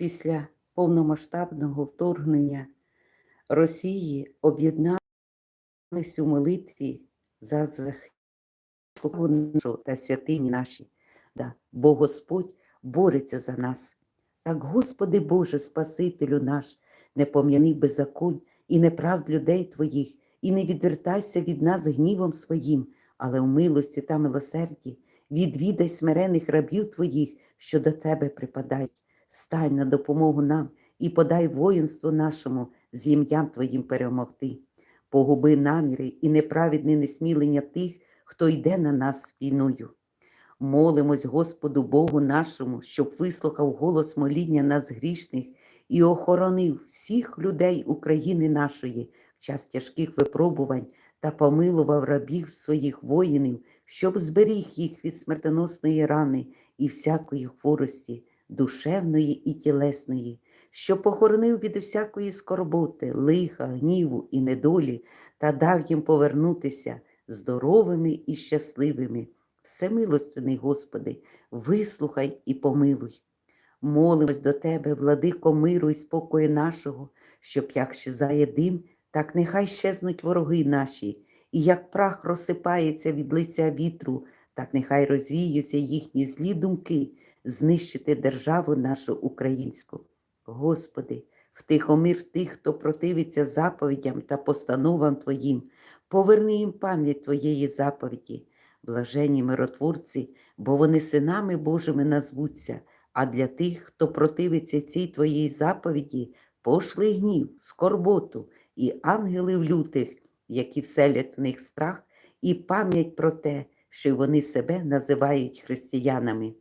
після повномасштабного вторгнення Росії об'єднались у молитві за захист нашого та святині наші. Да, бо Господь бореться за нас. Так, Господи Боже, Спасителю наш, не пом'яни беззаконь і неправд людей Твоїх, і не відвертайся від нас гнівом своїм, але в милості та милосерді відвідай смирених рабів Твоїх, що до Тебе припадають. Стань на допомогу нам і подай воїнству нашому з ім'ям Твоїм перемогти. Погуби наміри і неправедне несмілення тих, хто йде на нас війною. Молимось Господу Богу нашому, щоб вислухав голос моління нас грішних і охоронив всіх людей України нашої в час тяжких випробувань та помилував рабів своїх воїнів, щоб зберіг їх від смертоносної рани і всякої хворості, душевної і тілесної, щоб похоронив від всякої скорботи, лиха, гніву і недолі та дав їм повернутися здоровими і щасливими. Всемилостивний Господи, вислухай і помилуй. Молимось до Тебе, владико миру і спокою нашого, щоб як щезає дим, так нехай щезнуть вороги наші, і як прах розсипається від лиця вітру, так нехай розвіються їхні злі думки, знищити державу нашу українську. Господи, втихомир тих, хто противиться заповідям та постановам Твоїм, поверни їм пам'ять Твоєї заповіді. Блажені миротворці, бо вони синами Божими назвуться, а для тих, хто противиться цій твоїй заповіді, пошли гнів, скорботу і ангелів лютих, які вселять в них страх, і пам'ять про те, що вони себе називають християнами.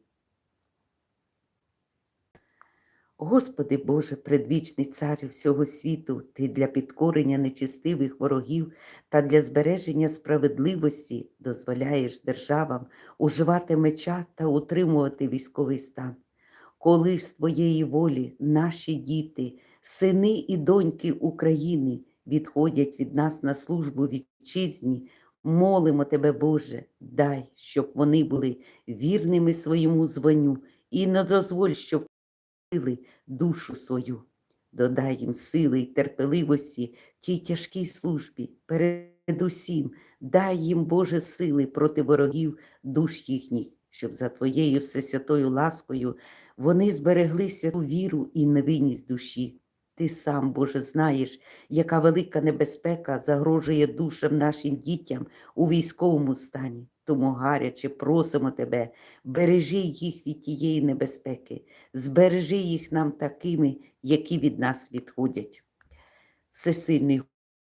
Господи Боже, предвічний царю всього світу, Ти для підкорення нечистивих ворогів та для збереження справедливості дозволяєш державам уживати меча та утримувати військовий стан. Коли ж з Твоєї волі наші діти, сини і доньки України відходять від нас на службу вітчизні, молимо Тебе, Боже, дай, щоб вони були вірними своєму званню і не дозволь, щоб сили душу свою, додай їм сили й терпеливості в тій тяжкій службі, передусім, дай їм, Боже, сили проти ворогів душ їхніх, щоб за Твоєю всесвятою ласкою вони зберегли святу віру і невинність душі. Ти сам, Боже, знаєш, яка велика небезпека загрожує душам нашим дітям у військовому стані. Тому гаряче просимо тебе, бережи їх від тієї небезпеки, збережи їх нам такими, які від нас відходять. Всесильний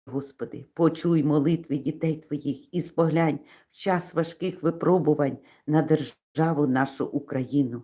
Господи, почуй молитви дітей Твоїх і споглянь в час важких випробувань на державу нашу Україну.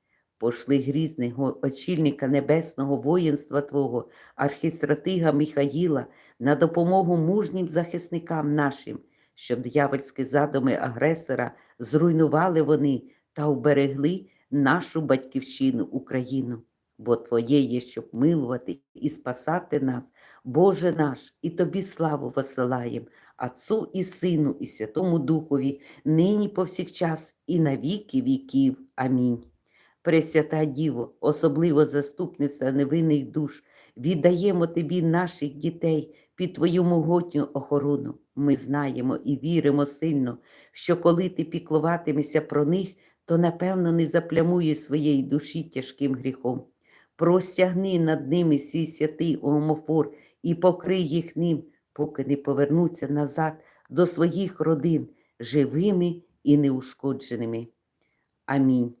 Пошли грізного очільника небесного воїнства Твого, архістратига Михаїла, на допомогу мужнім захисникам нашим, щоб д'явольські задуми агресора зруйнували вони та вберегли нашу батьківщину Україну. Бо Твоє є, щоб милувати і спасати нас, Боже наш, і Тобі славу посилаєм, Отцу і Сину, і Святому Духові, нині повсякчас, і на віки віків. Амінь. Пресвята Діво, особливо заступниця невинних душ, віддаємо Тобі наших дітей під Твою могутню охорону. Ми знаємо і віримо сильно, що коли ти піклуватимешся про них, то напевно не заплямуєш своєї душі тяжким гріхом. Простягни над ними свій святий омофор і покрий їх ним, поки не повернуться назад до своїх родин живими і неушкодженими. Амінь.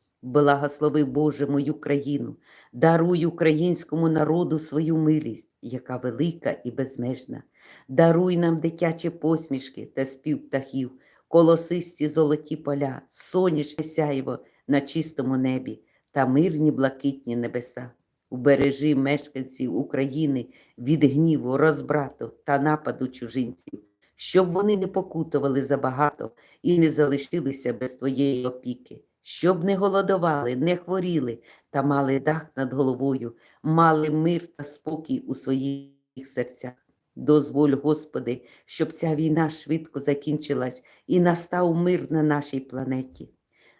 Благослови Боже мою країну, даруй українському народу свою милість, яка велика і безмежна. Даруй нам дитячі посмішки та спів птахів, колосисті золоті поля, сонячне сяйво на чистому небі та мирні блакитні небеса. Убережи мешканців України від гніву, розбрату та нападу чужинців, щоб вони не покутували забагато і не залишилися без твоєї опіки, щоб не голодували, не хворіли та мали дах над головою, мали мир та спокій у своїх серцях. Дозволь, Господи, щоб ця війна швидко закінчилась і настав мир на нашій планеті.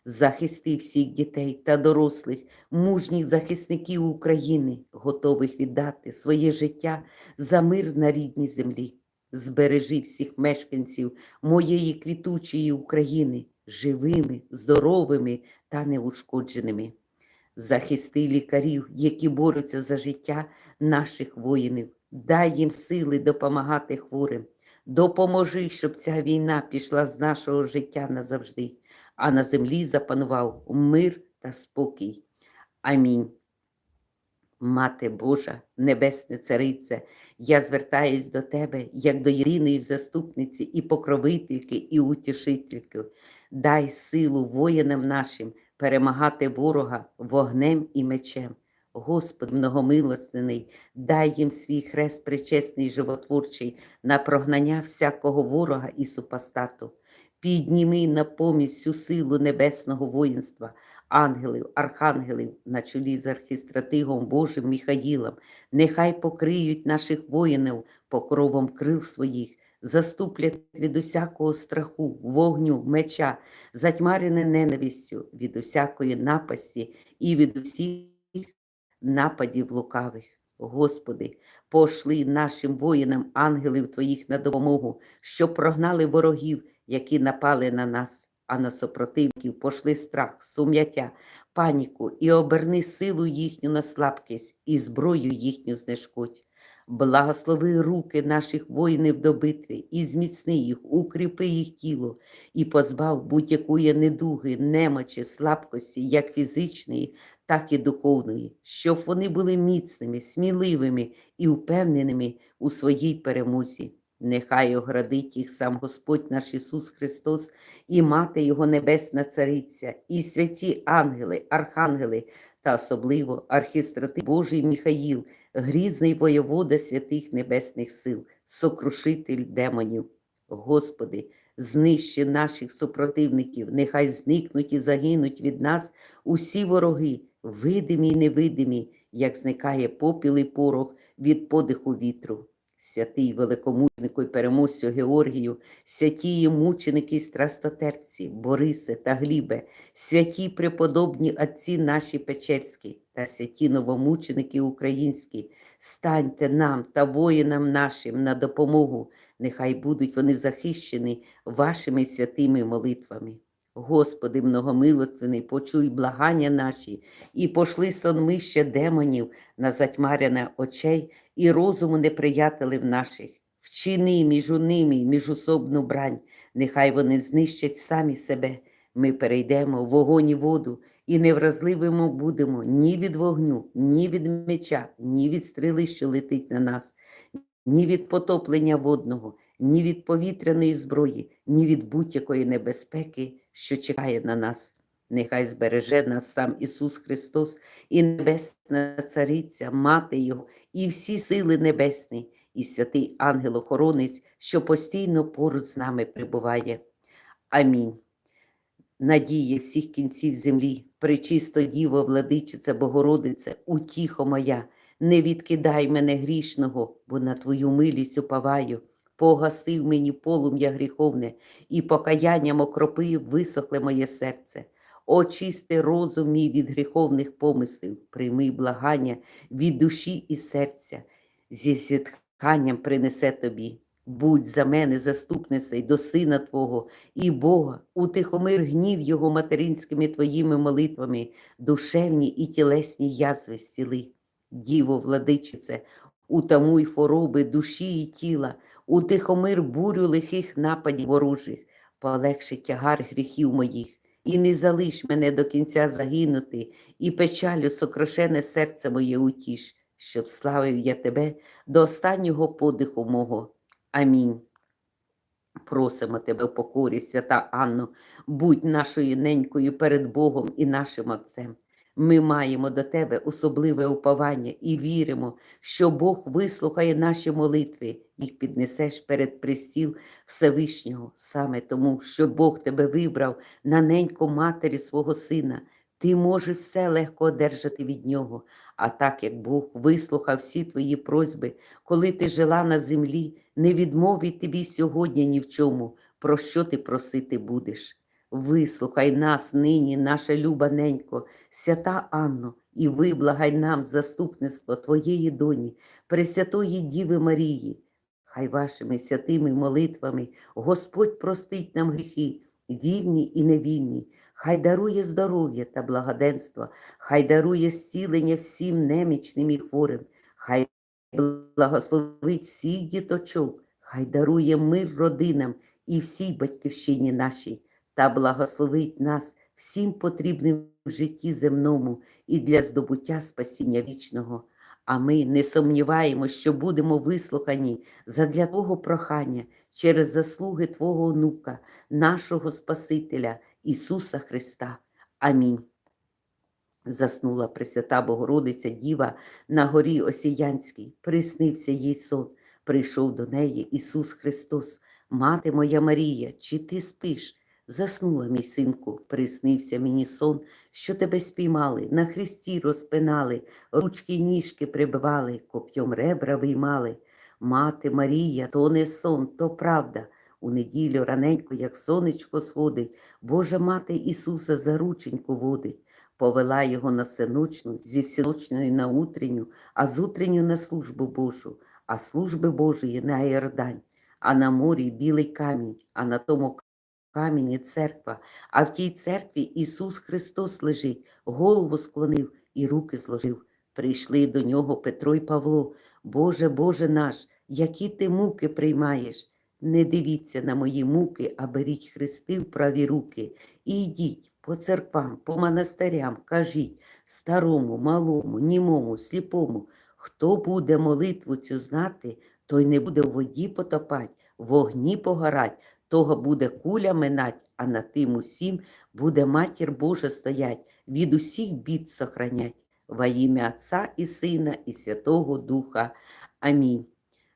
Захисти всіх дітей та дорослих, мужніх захисників України, готових віддати своє життя за мир на рідній землі. Збережи всіх мешканців моєї квітучої України живими, здоровими та неушкодженими. Захисти лікарів, які борються за життя наших воїнів. Дай їм сили допомагати хворим. Допоможи, щоб ця війна пішла з нашого життя назавжди, а на землі запанував мир та спокій. Амінь. Мати Божа, Небесне Царице, я звертаюсь до Тебе як до єдиної заступниці і покровительки, і утішительки. Дай силу воїнам нашим перемагати ворога вогнем і мечем. Господь многомилостиний, дай їм свій хрест причесний животворчий на прогнання всякого ворога і супостату. Підніми на помість всю силу небесного воїнства, ангелів, архангелів на чолі з архістратигом Божим Міхаїлом. Нехай покриють наших воїнів покровом крил своїх, заступлять від усякого страху, вогню, меча, затьмарене ненавистю від усякої напасті і від усіх нападів лукавих. Господи, пошли нашим воїнам ангелів Твоїх на допомогу, що прогнали ворогів, які напали на нас, а на супротивників пошли страх, сум'яття, паніку і оберни силу їхню на слабкість і зброю їхню знешкодь. Благослови руки наших воїнів до битви і зміцни їх, укріпи їх тіло і позбав будь-якої недуги, немочі, слабкості, як фізичної, так і духовної, щоб вони були міцними, сміливими і впевненими у своїй перемозі. Нехай оградить їх сам Господь наш Ісус Христос і Мати Його Небесна Цариця, і святі ангели, архангели та особливо архістратив Божий Міхаїл, грізний воєвода святих небесних сил, сокрушитель демонів. Господи, знищи наших супротивників, нехай зникнуть і загинуть від нас усі вороги, видимі й невидимі, як зникає попіл і порох від подиху вітру. Святий великомученику й переможцю Георгію, святі мученики й страстотерпці, Борисе та Глібе, святі преподобні отці наші Печерські та святі новомученики українські, станьте нам та воїнам нашим на допомогу, нехай будуть вони захищені вашими святими молитвами. Господи, многомилостивний, почуй благання наші і пошли сонмище демонів на затьмаряне очей і розуму неприятелів наших. Вчини між ними й міжусобну брань, нехай вони знищать самі себе. Ми перейдемо в вогонь і воду і невразливими будемо ні від вогню, ні від меча, ні від стріли, що летить на нас, ні від потоплення водного, ні від повітряної зброї, ні від будь-якої небезпеки, що чекає на нас. Нехай збереже нас сам Ісус Христос і Небесна Цариця, Мати Його, і всі сили небесні, і святий ангел-охоронець, що постійно поруч з нами прибуває. Амінь. Надія всіх кінців землі, пречисто Діво, владичиця Богородице, утіхо моя, не відкидай мене грішного, бо на Твою милість уповаю. Погасив мені полум'я гріховне, і покаянням окропив висохле моє серце. Очисти розум мій від гріховних помислів, прийми благання від душі і серця, зі зітханням принесе тобі. Будь за мене заступницею до сина Твого і Бога, утихомир гнів Його материнськими твоїми молитвами, душевні і тілесні язви зціли. Діво, владичице, утамуй хвороби душі і тіла, утихомир бурю лихих нападів ворожих, полегши тягар гріхів моїх, і не залиш мене до кінця загинути, і печалю сокрошене серце моє утіш, щоб славив я тебе до останнього подиху мого. Амінь. Просимо тебе в покорі, свята Анно, будь нашою ненькою перед Богом і нашим Отцем. Ми маємо до тебе особливе уповання і віримо, що Бог вислухає наші молитви, їх піднесеш перед престіл Всевишнього, саме тому, що Бог тебе вибрав на неньку матері свого сина. Ти можеш все легко одержати від нього. А так як Бог вислухав всі твої просьби, коли ти жила на землі, не відмовить тобі сьогодні ні в чому, про що ти просити будеш. Вислухай нас нині, наша люба ненько, свята Анно, і виблагай нам заступництво Твоєї доні, Пресвятої Діви Марії. Хай вашими святими молитвами Господь простить нам гріхи, вільні і невільні, хай дарує здоров'я та благоденство, хай дарує зцілення всім немічним і хворим, хай благословить всіх діточок, хай дарує мир родинам і всій батьківщині нашій, та благословить нас всім потрібним в житті земному і для здобуття спасіння вічного. А ми не сумніваємося, що будемо вислухані задля Твого прохання через заслуги Твого онука, нашого Спасителя Ісуса Христа. Амінь. Заснула Пресвята Богородиця Діва на горі Осіянській, приснився їй сон, прийшов до неї Ісус Христос, Мати моя Марія, чи ти спиш? Заснула, мій синку, приснився мені сон, що тебе спіймали, на хресті розпинали, ручки й ніжки прибивали, коп'єм ребра виймали. Мати Марія, то не сон, то правда. У неділю раненько, як сонечко сходить, Божа мати Ісуса за рученьку водить. Повела його на всеночну, зі всеночної на утренню, а з утренню на службу Божу, а служби Божої на Іордань, а на морі білий камінь, а на тому камені церква, а в тій церкві Ісус Христос лежить, голову склонив і руки зложив. Прийшли до нього Петро й Павло. Боже, Боже наш, які ти муки приймаєш. Не дивіться на мої муки, а беріть хрести в праві руки. І йдіть по церквам, по монастирям, кажіть старому, малому, німому, сліпому, хто буде молитву цю знати, той не буде в воді потопать, в вогні погорать, того буде куля минать, а на тим усім буде матір Божа стоять, від усіх бід сохранять. Во ім'я Отця і Сина, і Святого Духа. Амінь.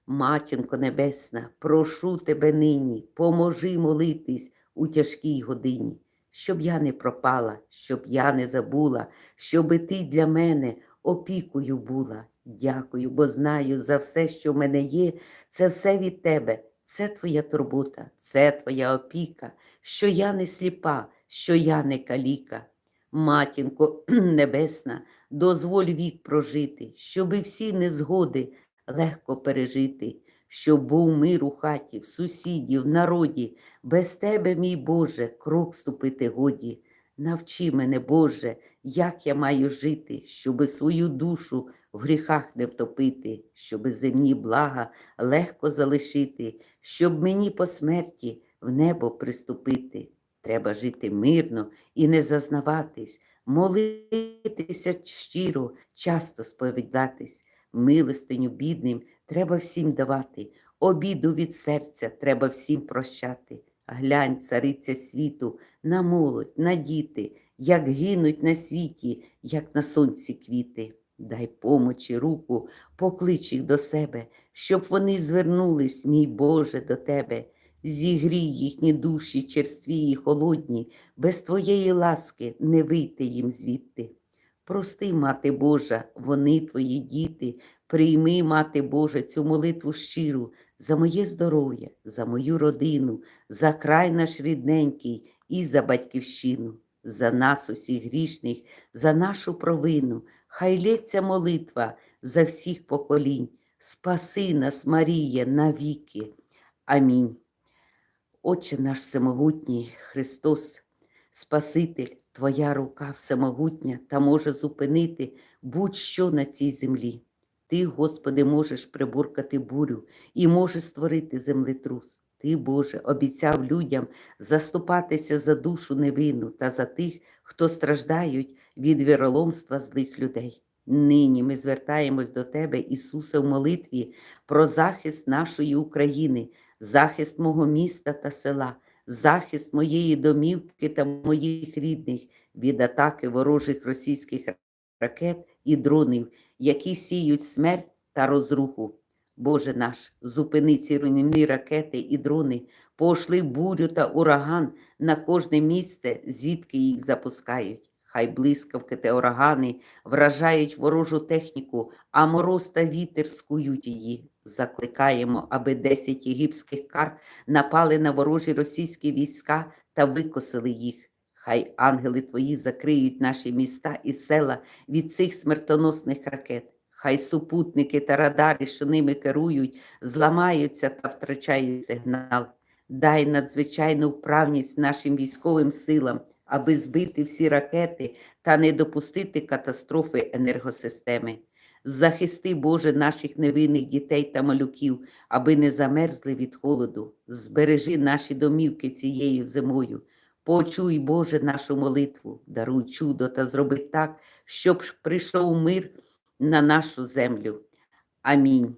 Матінко Небесна, прошу тебе нині, поможи молитись у тяжкій годині, щоб я не пропала, щоб я не забула, щоби ти для мене опікою була. Дякую, бо знаю за все, що в мене є, це все від тебе, це твоя турбота, це твоя опіка, що я не сліпа, що я не каліка. Матінко Небесна, дозволь вік прожити, щоби всі незгоди легко пережити, щоб був мир у хаті, в сусідів, в народі, без тебе, мій Боже, крок ступити годі. Навчи мене, Боже, як я маю жити, щоби свою душу в гріхах не втопити, щоби земні блага легко залишити, щоб мені по смерті в небо приступити. Треба жити мирно і не зазнаватись, молитися щиро, часто сповідатись, милостиню бідним треба всім давати, обіду від серця треба всім прощати. Глянь, цариця світу, на молодь, на діти, як гинуть на світі, як на сонці квіти. Дай помочі руку, поклич їх до себе, щоб вони звернулись, мій Боже, до тебе. Зігрій їхні душі черстві і холодні, без твоєї ласки не вийти їм звідти. Прости, мати Божа, вони твої діти, прийми, мати Божа, цю молитву щиру за моє здоров'я, за мою родину, за край наш рідненький і за батьківщину, за нас, усіх грішних, за нашу провину. Хай лється молитва за всіх поколінь. Спаси нас, Марія, навіки. Амінь. Отче наш всемогутній Христос, Спаситель, Твоя рука всемогутня та може зупинити будь-що на цій землі. Ти, Господи, можеш приборкати бурю і можеш створити землетрус. Ти, Боже, обіцяв людям заступатися за душу невинну та за тих, хто страждають від віроломства злих людей. Нині ми звертаємось до Тебе, Ісусе, в молитві про захист нашої України, захист мого міста та села, захист моєї домівки та моїх рідних від атаки ворожих російських ракет і дронів, які сіють смерть та розруху. Боже наш, зупини ці руйнівні ракети і дрони, пошли бурю та ураган на кожне місце, звідки їх запускають. Хай блискавки та урагани вражають ворожу техніку, а мороз та вітер скують її. Закликаємо, аби 10 єгипських кар напали на ворожі російські війська та викосили їх. Хай ангели твої закриють наші міста і села від цих смертоносних ракет. Хай супутники та радари, що ними керують, зламаються та втрачають сигнал. Дай надзвичайну вправність нашим військовим силам, аби збити всі ракети та не допустити катастрофи енергосистеми. Захисти, Боже, наших невинних дітей та малюків, аби не замерзли від холоду. Збережи наші домівки цією зимою. Почуй, Боже, нашу молитву, даруй чудо та зроби так, щоб прийшов мир на нашу землю. Амінь.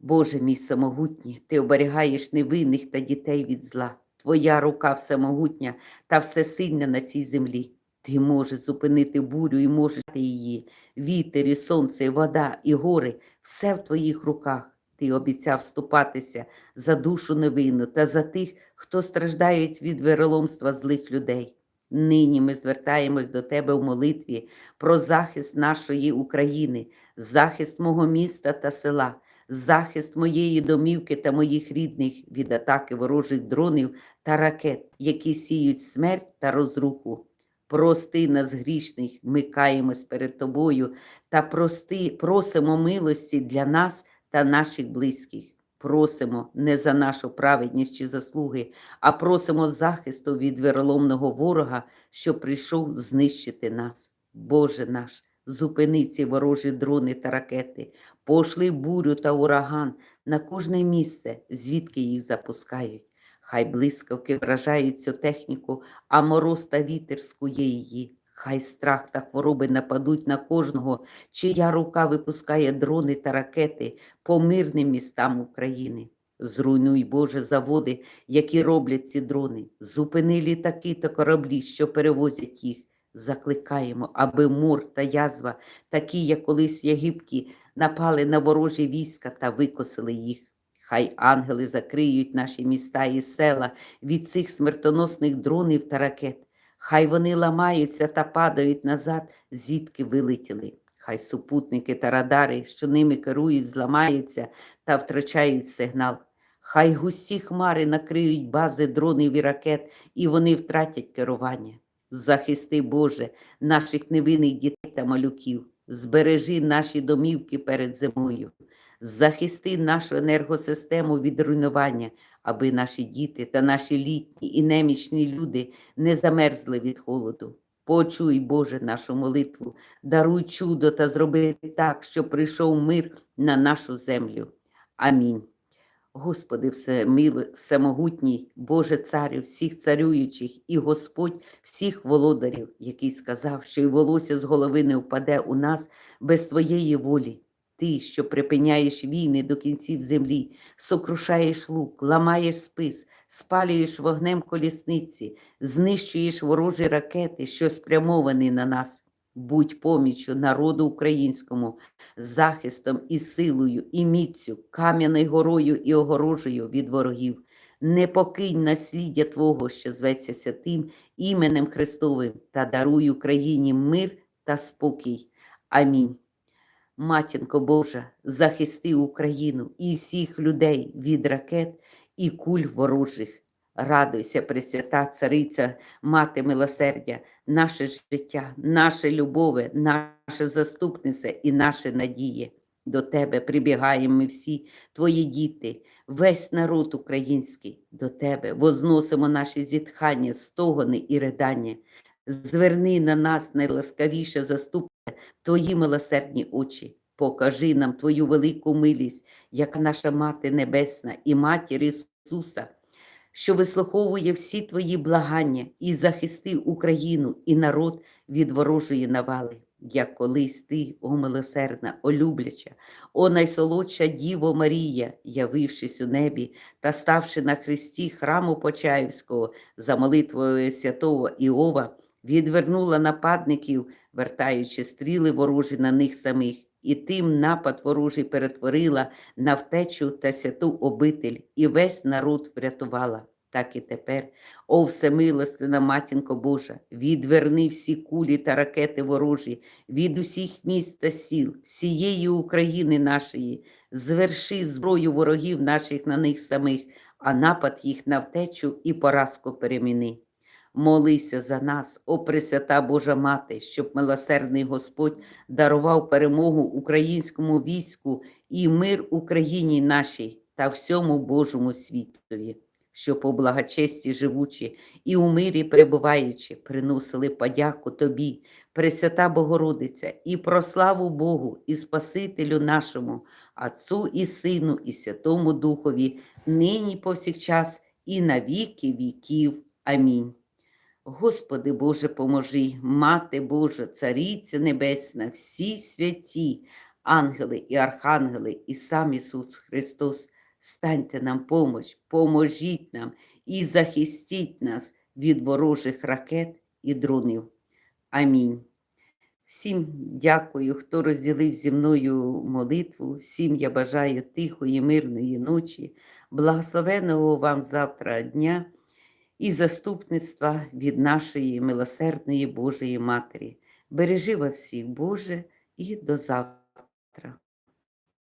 Боже мій всемогутній, ти оберігаєш невинних та дітей від зла. Твоя рука всемогутня та всесильна на цій землі. Ти можеш зупинити бурю і можеш її. Вітер, і сонце, і вода, і гори все в твоїх руках. Ти обіцяв вступатися за душу невинну та за тих, хто страждають від вироломства злих людей. Нині ми звертаємось до Тебе в молитві про захист нашої України, захист мого міста та села, захист моєї домівки та моїх рідних від атаки ворожих дронів та ракет, які сіють смерть та розруху. Прости нас грішних, ми каємось перед Тобою та прости, просимо милості для нас та наших близьких. Просимо не за нашу праведність чи заслуги, а просимо захисту від віроломного ворога, що прийшов знищити нас. Боже наш, зупини ці ворожі дрони та ракети, пошли бурю та ураган на кожне місце, звідки їх запускають. Хай блискавки вражають цю техніку, а мороз та вітер скує її. Хай страх та хвороби нападуть на кожного, чия рука випускає дрони та ракети по мирним містам України. Зруйнуй, Боже, заводи, які роблять ці дрони. Зупини літаки та кораблі, що перевозять їх. Закликаємо, аби мор та язва, такі, як колись в Єгипті, напали на ворожі війська та викосили їх. Хай ангели закриють наші міста і села від цих смертоносних дронів та ракет. Хай вони ламаються та падають назад, звідки вилетіли. Хай супутники та радари, що ними керують, зламаються та втрачають сигнал. Хай густі хмари накриють бази дронів і ракет, і вони втратять керування. Захисти, Боже, наших невинних дітей та малюків, збережи наші домівки перед зимою, захисти нашу енергосистему від руйнування, аби наші діти та наші літні і немічні люди не замерзли від холоду. Почуй, Боже, нашу молитву, даруй чудо та зроби так, щоб прийшов мир на нашу землю. Амінь. Господи, всемило, всемогутній, Боже царю, всіх царюючих і Господь всіх володарів, який сказав, що й волосся з голови не впаде у нас без Твоєї волі. Ти, що припиняєш війни до кінців землі, сокрушаєш лук, ламаєш спис, спалюєш вогнем колісниці, знищуєш ворожі ракети, що спрямовані на нас. Будь поміччю народу українському, захистом і силою, і міцю, кам'яною горою і огорожею від ворогів. Не покинь насліддя Твого, що зветься святим іменем Христовим, та даруй Україні мир та спокій. Амінь. Матінко Божа, захисти Україну і всіх людей від ракет і куль ворожих. Радуйся, Пресвята Цариця, Мати милосердя, наше життя, наше любове, наша заступниця і наша надія. До Тебе прибігаємо ми всі, Твої діти, весь народ український, до Тебе возносимо наші зітхання, стогони і ридання. Зверни на нас найласкавіше заступне Твої милосердні очі. Покажи нам Твою велику милість, як наша Мати Небесна і Матір Ісуса, що вислуховує всі твої благання і захисти Україну і народ від ворожої навали, як колись ти, о милосердна, о любляча, о найсолодша Діво Марія, явившись у небі та ставши на хресті храму Почаївського за молитвою святого Іова, відвернула нападників, вертаючи стріли ворожі на них самих, і тим напад ворожий перетворила на втечу та святу обитель, і весь народ врятувала. Так і тепер, о всемилостина матінко Божа, відверни всі кулі та ракети ворожі від усіх міст та сіл, всієї України нашої, зверши зброю ворогів наших на них самих, а напад їх на втечу і поразку переміни. Молися за нас, о Пресвята Божа Мати, щоб милосердний Господь дарував перемогу українському війську і мир Україні нашій та всьому Божому світові, щоб у благочесті живучі і у мирі перебуваючи, приносили подяку Тобі, Пресвята Богородиця, і прославу Богу і Спасителю нашому, Отцу і Сину, і Святому Духові, нині повсякчас і на віки віків. Амінь. Господи Боже, поможи, Мати Божа, Цариця Небесна, всі святі, ангели і архангели, і сам Ісус Христос, станьте нам помощ, поможіть нам і захистіть нас від ворожих ракет і дронів. Амінь. Всім дякую, хто розділив зі мною молитву. Всім я бажаю тихої, мирної ночі, благословеного вам завтра дня і заступництва від нашої милосердної Божої Матері. Бережи вас всіх, Боже, і до завтра.